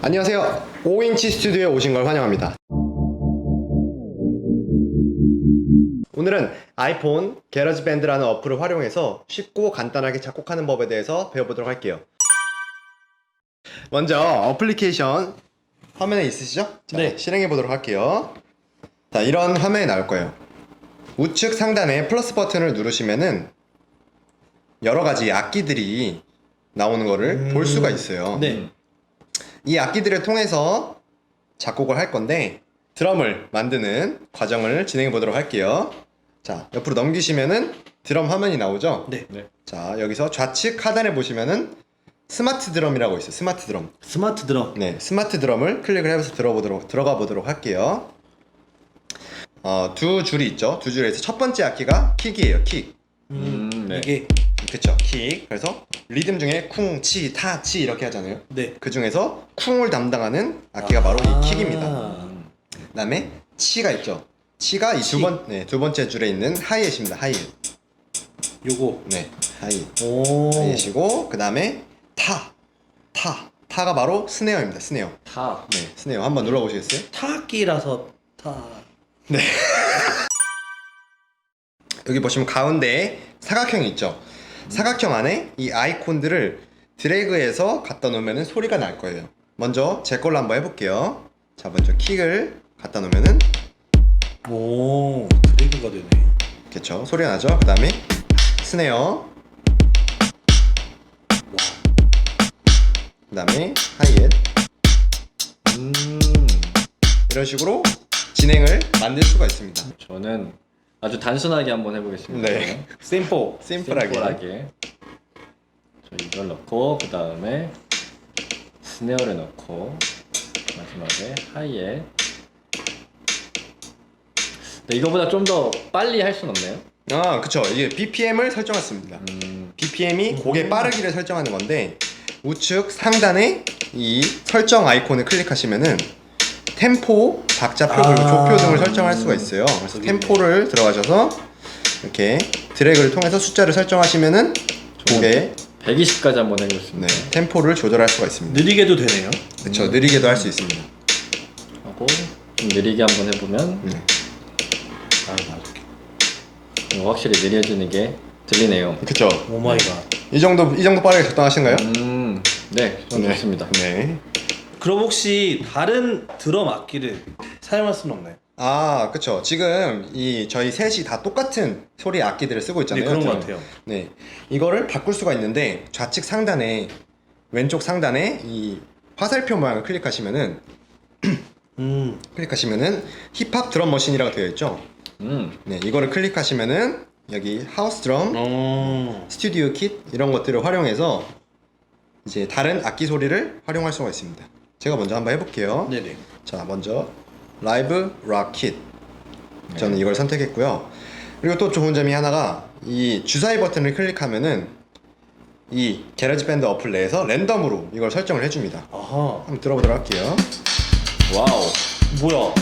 안녕하세요. 5인치 스튜디오에 오신 걸 환영합니다. 오늘은 아이폰 게러지 밴드라는 어플을 활용해서 쉽고 간단하게 작곡하는 법에 대해서 배워보도록 할게요. 먼저 어플리케이션 화면에 있으시죠? 자, 네. 실행해 보도록 할게요. 자, 이런 화면이 나올 거예요. 우측 상단에 플러스 버튼을 누르시면은 여러 가지 악기들이 나오는 거를 볼 수가 있어요. 네. 이 악기들을 통해서 작곡을 할 건데 드럼을 만드는 과정을 진행해 보도록 할게요. 자, 옆으로 넘기시면은 드럼 화면이 나오죠? 네. 자, 여기서 좌측 하단에 보시면은 스마트 드럼이라고 있어요. 스마트 드럼. 스마트 드럼. 네, 스마트 드럼을 클릭을 해서 들어보도록 들어가 보도록 할게요. 어, 두 줄이 있죠. 두 줄에서 첫 번째 악기가 킥이에요. 킥. 음, 네. 이게 그쵸? 킥. 그래서 리듬 중에 쿵, 치, 타, 치 이렇게 하잖아요. 네. 그 중에서 쿵을 담당하는 악기가 바로 아. 이 킥입니다. 그다음에 치가 있죠. 치가 이두 치. 번, 네, 두 번째 줄에 있는 하이햇입니다. 하이햇. 요거. 네, 하이. 오. 하이햇이고 그다음에 타, 타, 타가 바로 스네어입니다. 스네어. 타. 네, 스네어 한번 눌러보시겠어요? 타악기라서 타. 여기 보시면 가운데에 사각형이 있죠. 사각형 안에 이 아이콘들을 드래그해서 갖다 놓으면 소리가 날 거예요. 먼저 제 걸로 한번 해볼게요. 자, 먼저 킥을 갖다 놓으면은 오. 드래그가 되네. 그쵸 소리가 나죠. 그 다음에 스네어, 와. 그 다음에 하이햇 음. 이런 식으로 진행을 만들 수가 있습니다. 저는 아주 단순하게 한번 해보겠습니다. 네. 샘포. 심플하게. 심플하게. 저 이걸 넣고 그 다음에 스네어를 넣고 마지막에 하이에. 네, 이거보다 좀 더 빨리 할 순 없나요? 아, 그쵸. 이게 BPM을 설정했습니다. 음. BPM이 곡의 빠르기를 설정하는 건데 우측 상단에 이 설정 아이콘을 클릭하시면은 템포, 박자 표 그리고 아. 조표 등을 설정할 수가 있어요. 그래서 템포를 들어가셔서 이렇게 드래그를 통해서 숫자를 설정하시면은 곡의 120까지 한번 해보겠습니다. 네, 템포를 조절할 수가 있습니다. 느리게도 되네요. 그렇죠. 느리게도 할 수 있습니다. 하고 좀 느리게 한번 해보면 네. 아, 맞아. 어, 확실히 느려지는 게 들리네요. 그렇죠. 오 마이 갓. 이 정도 이 정도 빠르게 적당하신가요? 음, 네, 좀 네. 좋습니다. 네. 그럼 혹시 다른 드럼 악기를 사용할 수는 없나요? 아, 그쵸. 지금 이 저희 셋이 다 똑같은 소리 악기들을 쓰고 네, 있잖아요. 그런 것. 같아요. 네. 이거를 바꿀 수가 있는데 좌측 상단에 왼쪽 상단에 이 화살표 모양을 클릭하시면은 음. 클릭하시면은 힙합 드럼 머신이라고 되어 있죠. 음, 네, 이거를 클릭하시면은 여기 하우스 드럼, 어. 스튜디오 킷 이런 것들을 활용해서 이제 다른 악기 소리를 활용할 수가 있습니다. 제가 먼저 한번 해볼게요. 네네. 자, 먼저 라이브 락 킷. 네. 저는 이걸 선택했고요. 그리고 또 좋은 점이 하나가 이 주사위 버튼을 클릭하면은 이 게러지 밴드 어플 내에서 랜덤으로 이걸 설정을 해줍니다. 아하. 한번 들어보도록 할게요. 와우, 뭐야?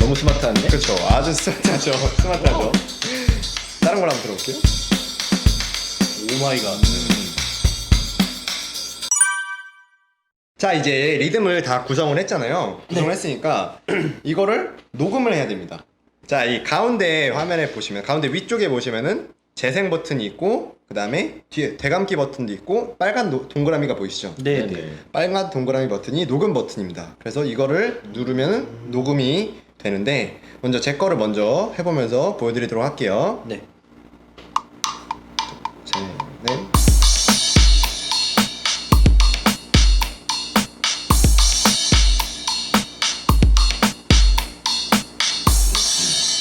너무 스마트한데? 그렇죠. 아주 스마트하죠. 스마트하죠. 다른 걸 한번 들어볼게요. 오 마이 갓. 자, 이제 리듬을 다 구성을 했잖아요. 구성을 했으니까 이거를 녹음을 해야 됩니다. 자, 이 가운데 화면에 보시면 가운데 위쪽에 보시면은 재생 버튼이 있고 그 다음에 뒤에 대감기 버튼도 있고 빨간 노- 동그라미가 보이시죠? 네 네. 빨간 동그라미 버튼이 녹음 버튼입니다. 그래서 이거를 누르면 녹음이 되는데 먼저 제 거를 먼저 해보면서 보여드리도록 할게요. 네.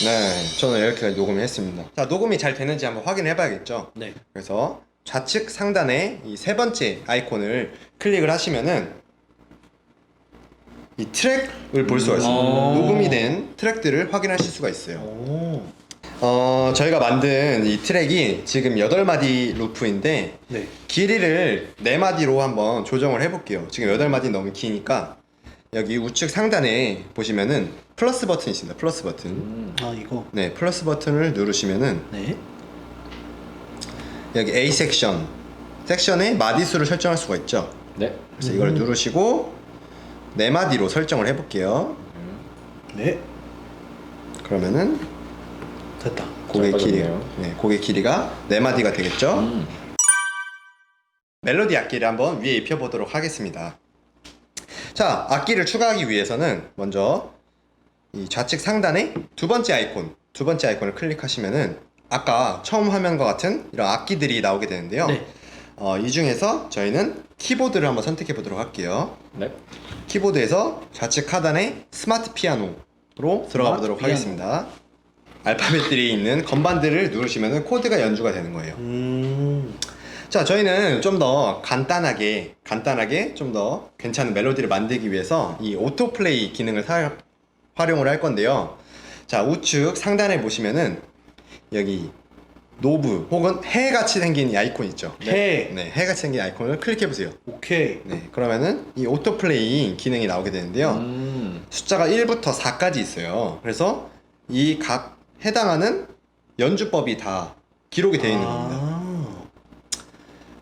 네, 저는 이렇게 녹음을 했습니다. 자, 녹음이 잘 되는지 한번 확인해 봐야겠죠? 네. 그래서 좌측 상단에 이 세 번째 아이콘을 클릭을 하시면은 이 트랙을 볼 수가 있습니다. 음. 녹음이 된 트랙들을 확인하실 수가 있어요. 오. 어, 저희가 만든 이 트랙이 지금 8마디 루프인데 네. 길이를 4마디로 한번 조정을 해볼게요. 지금 8마디 너무 기니까 여기 우측 상단에 보시면은 플러스 버튼이 있습니다. 플러스 버튼. 음, 아 이거. 네, 플러스 버튼을 누르시면은 네. 여기 A 섹션 섹션에 마디 수를 설정할 수가 있죠. 네. 그래서 이걸 누르시고 네 마디로 설정을 해볼게요. 네 그러면은 됐다. 잘 길이, 빠졌네요. 네, 곡의 길이가 네 마디가 되겠죠. 음. 멜로디 악기를 한번 위에 입혀보도록 하겠습니다. 자, 악기를 추가하기 위해서는 먼저 이 좌측 상단에 두 번째 아이콘, 두 번째 아이콘을 클릭하시면은 아까 처음 화면과 같은 이런 악기들이 나오게 되는데요. 네. 어, 이 중에서 저희는 키보드를 한번 선택해 보도록 할게요. 네. 키보드에서 좌측 하단에 스마트 피아노로 들어가 보도록 피아노. 하겠습니다. 알파벳들이 있는 건반들을 누르시면 코드가 연주가 되는 거예요. 음. 자, 저희는 좀 더 간단하게, 간단하게 좀 더 괜찮은 멜로디를 만들기 위해서 이 오토플레이 기능을 사, 활용을 할 건데요. 자, 우측 상단에 보시면은 여기 노브 혹은 해 같이 생긴 이 아이콘 있죠. 해. 네, 해 같이 생긴 아이콘을 클릭해 보세요. 오케이. 네, 그러면은 이 오토플레이 기능이 나오게 되는데요. 음. 숫자가 1부터 4까지 있어요. 그래서 이 각 해당하는 연주법이 다 기록이 되어 있는 겁니다.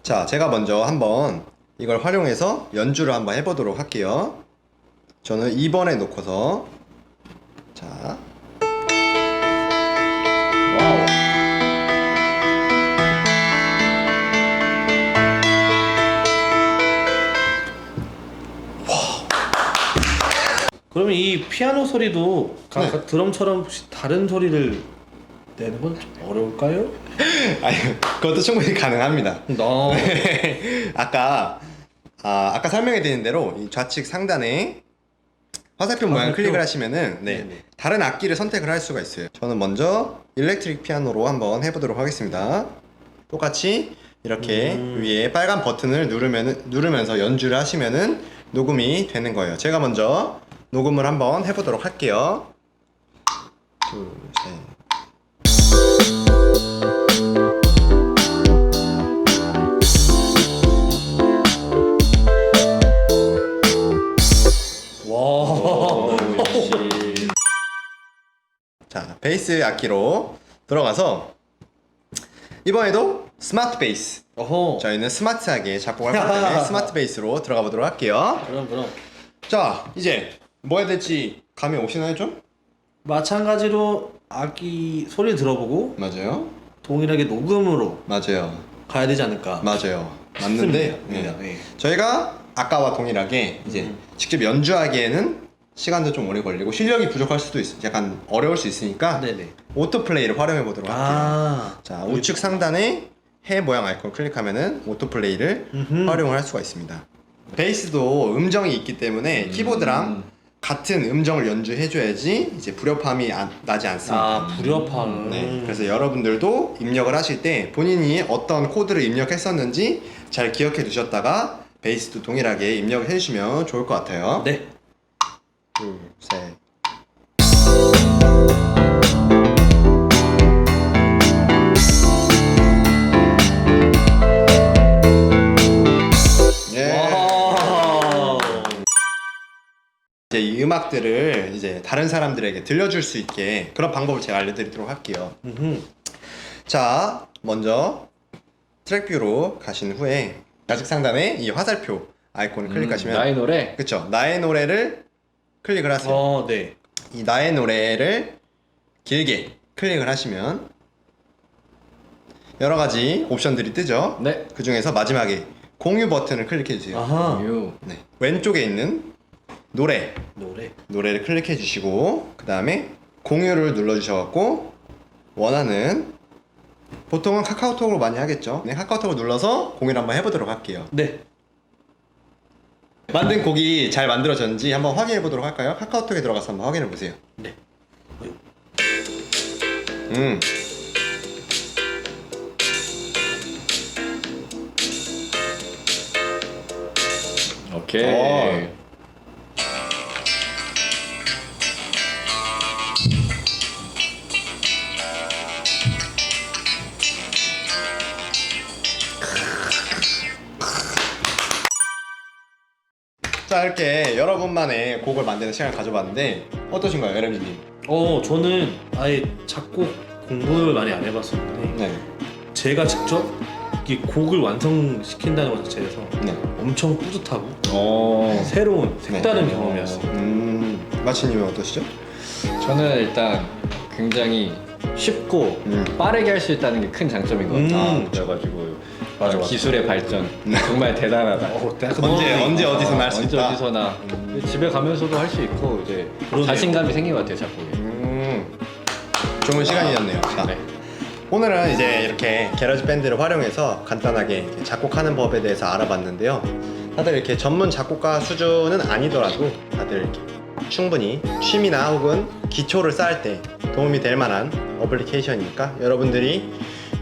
아. 자, 제가 먼저 한번 이걸 활용해서 연주를 한번 해보도록 할게요. 저는 2번에 놓고서 자, 와우. 그러면 이 피아노 소리도 네. 드럼처럼 혹시 다른 소리를 내는 건 좀 어려울까요? 아니 그것도 충분히 가능합니다. 너. 아까 아, 아까 설명해 드린 대로 이 좌측 상단에 화살표 모양 화살표. 클릭을 하시면은 네, 네네. 다른 악기를 선택을 할 수가 있어요. 저는 먼저 일렉트릭 피아노로 한번 해보도록 하겠습니다. 똑같이 이렇게 음. 위에 빨간 버튼을 누르면 누르면서 연주를 하시면은 녹음이 되는 거예요. 제가 먼저 녹음을 한번 해보도록 할게요. 둘, 셋. 와. 오, 역시. 자, 베이스 악기로 들어가서 이번에도 스마트 베이스. 어허. 저희는 스마트하게 작곡할 때문에 스마트 베이스로 들어가 보도록 할게요. 그럼 그럼. 자, 이제 뭐 해야 될지 감이 오시나요 좀? 마찬가지로 악기 소리 들어보고 맞아요. 동일하게 녹음으로 맞아요. 가야 되지 않을까? 맞아요. 맞는데 싶습니다. 네. 네. 저희가 아까와 동일하게 이제 음. 직접 연주하기에는 시간도 좀 오래 걸리고 실력이 부족할 수도 있어. 약간 어려울 수 있으니까 네네. 오토플레이를 활용해 보도록 할게요. 아. 자, 우측 상단에 해 모양 아이콘 클릭하면은 오토플레이를 음흠. 활용을 할 수가 있습니다. 베이스도 음정이 있기 때문에 키보드랑 같은 음정을 연주해줘야지 이제 불협화음이 안- 나지 않습니다. 아 불협화음. 네, 그래서 여러분들도 입력을 하실 때 본인이 어떤 코드를 입력했었는지 잘 기억해 두셨다가 베이스도 동일하게 입력을 해주시면 좋을 것 같아요. 네. 둘, 셋. 이제 이 음악들을 이제 다른 사람들에게 들려줄 수 있게 그런 방법을 제가 알려드리도록 할게요. 음흠. 자, 먼저 트랙 뷰로 가신 후에 좌측 상단에 이 화살표 아이콘을 클릭하시면 나의 노래. 그쵸 나의 노래를 클릭을 하세요. 어, 네. 이 나의 노래를 길게 클릭을 하시면 여러 가지 옵션들이 뜨죠. 네. 그 중에서 마지막에 공유 버튼을 클릭해 주세요. 아하. 유. 네. 왼쪽에 있는 노래 노래. 노래를 클릭해 주시고 그 다음에 공유를 눌러 주셔갖고 원하는 보통은 카카오톡으로 많이 하겠죠. 네, 카카오톡을 눌러서 공유를 한번 해보도록 할게요. 네. 만든 곡이 잘 만들어졌는지 한번 확인해 보도록 할까요? 카카오톡에 들어가서 한번 확인해 보세요. 네. 음. 오케이. 어. 자 이렇게 여러분만의 곡을 만드는 시간을 가져봤는데 어떠신가요, 에르미님? 어, 저는 아예 작곡 공부를 많이 안 해봤었는데 네. 제가 직접 악기 곡을 완성시킨다는 것 자체에서 네. 엄청 뿌듯하고 어, 새로운 색다른 네. 경험이었어요. 음, 마치님은 어떠시죠? 저는 일단 굉장히 쉽고 음. 빠르게 할 수 있다는 게 큰 장점인 것 같아요. 음. 그래가지고 맞아, 맞아. 기술의 발전 정말 대단하다. 어, 딱 언제 그거- 언제 어디서나 할 수 언제 있다. 어디서나 집에 가면서도 할 수 있고 이제 그러네요. 자신감이 생긴 것 같아요 작곡에. 음, 좋은 시간이었네요. 자, 네. 오늘은 이제 이렇게 게러지 밴드를 활용해서 간단하게 이렇게 작곡하는 법에 대해서 알아봤는데요. 다들 이렇게 전문 작곡가 수준은 아니더라도 다들 이렇게 충분히 취미나 혹은 기초를 쌓을 때 도움이 될 만한 어플리케이션이니까 여러분들이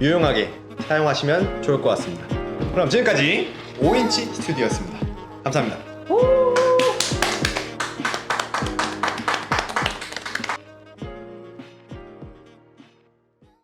유용하게 사용하시면 좋을 것 같습니다. 그럼 지금까지 5인치 스튜디오였습니다. 감사합니다.